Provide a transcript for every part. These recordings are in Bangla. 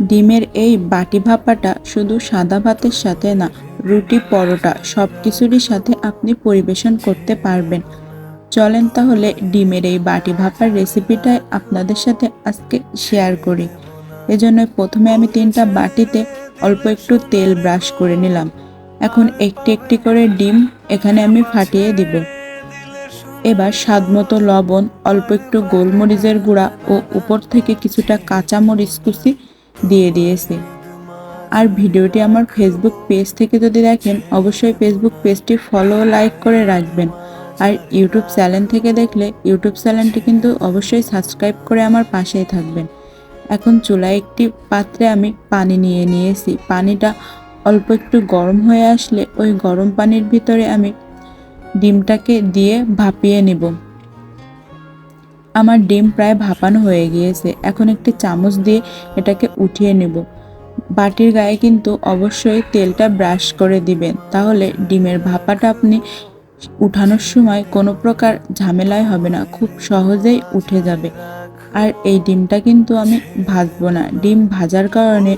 ডিমের এই বাটি ভাপাটা শুধু সাদা ভাতের সাথে না, রুটি, পরোটা সব কিছুরই সাথে আপনি পরিবেশন করতে পারবেন। চলেন তাহলে ডিমের এই বাটি ভাপার রেসিপিটাই আপনাদের সাথে আজকে শেয়ার করি। এজন্য প্রথমে আমি তিনটা বাটিতে অল্প একটু তেল ব্রাশ করে নিলাম। এখন একটি একটি করে ডিম এখানে আমি ফাটিয়ে দিব। এবার স্বাদ মতো লবণ, অল্প একটু গোলমরিচের গুঁড়া ও উপর থেকে কিছুটা কাঁচা মরিচ কুচি দিয়ে দিয়েছি। আর ভিডিওটি আমার ফেসবুক পেজ থেকে যদি দেখেন, অবশ্যই ফেসবুক পেজটি ফলো লাইক করে রাখবেন। আর ইউটিউব চ্যানেল থেকে দেখলে ইউটিউব চ্যানেলটি কিন্তু অবশ্যই সাবস্ক্রাইব করে আমার পাশেই থাকবেন। এখন চুলায় একটি পাত্রে আমি পানি নিয়ে নিয়েছি। পানিটা অল্প একটু গরম হয়ে আসলে ওই গরম পানির ভিতরে আমি ডিমটাকে দিয়ে ভাপিয়ে নেব। আমার ডিম প্রায় ভাপানো হয়ে গিয়েছে। এখন একটি চামচ দিয়ে এটাকে উঠিয়ে নেব। বাটির গায়ে কিন্তু অবশ্যই তেলটা ব্রাশ করে দিবেন। তাহলে ডিমের ভাপাটা আপনি উঠানোর সময় কোনো প্রকার ঝামেলায় হবে না, খুব সহজেই উঠে যাবে। আর এই ডিমটা কিন্তু আমি ভাজবো না। ডিম ভাজার কারণে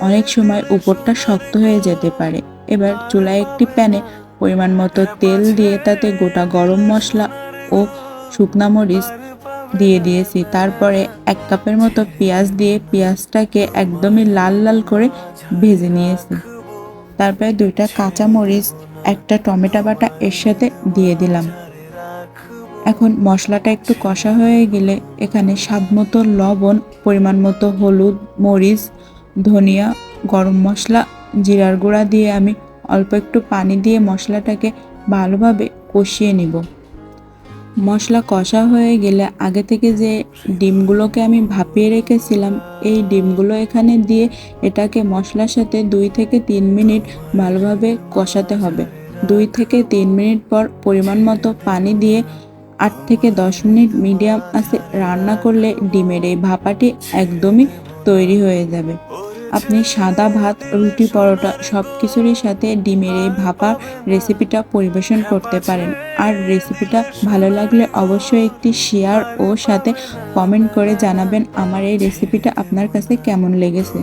অনেক সময় উপরটা শক্ত হয়ে যেতে পারে। এবার চুলায় একটি প্যানে পরিমাণ মতো তেল দিয়ে তাতে গোটা গরম মশলা ও শুকনা মরিচ দিয়ে দিয়েছি। তারপরে এক কাপের মতো পেঁয়াজ দিয়ে পেঁয়াজটাকে একদমই লাল লাল করে ভেজে নিয়েছি। তারপরে দুইটা কাঁচা মরিচ, একটা টমেটো বাটা এর সাথে দিয়ে দিলাম। এখন মশলাটা একটু কষা হয়ে গেলে এখানে স্বাদ মতো লবণ, পরিমাণ মতো হলুদ, মরিচ, ধনিয়া, গরম মশলা, জিরার গুঁড়া দিয়ে আমি অল্প একটু পানি দিয়ে মশলাটাকে ভালোভাবে কষিয়ে নিব। মশলা কষা হয়ে গেলে আগে থেকে যে ডিমগুলোকে আমি ভাপিয়ে রেখেছিলাম, এই ডিমগুলো এখানে দিয়ে এটাকে মশলার সাথে দুই থেকে তিন মিনিট ভালোভাবে কষাতে হবে। দুই থেকে তিন মিনিট পর পরিমাণ মতো পানি দিয়ে আট থেকে দশ মিনিট মিডিয়াম আছে রান্না করলে ডিমের এই ভাপাটি একদমই তৈরি হয়ে যাবে। আপনি সাদা ভাত, রুটি পরোটা সব কিছুরই সাথে ডিমের এই ভাপার রেসিপিটা পরিবেশন করতে পারেন। আর রেসিপিটা ভালো লাগলে অবশ্যই একটি শেয়ার ও সাথে কমেন্ট করে জানাবেন আমার এই রেসিপিটা আপনার কাছে কেমন লেগেছে।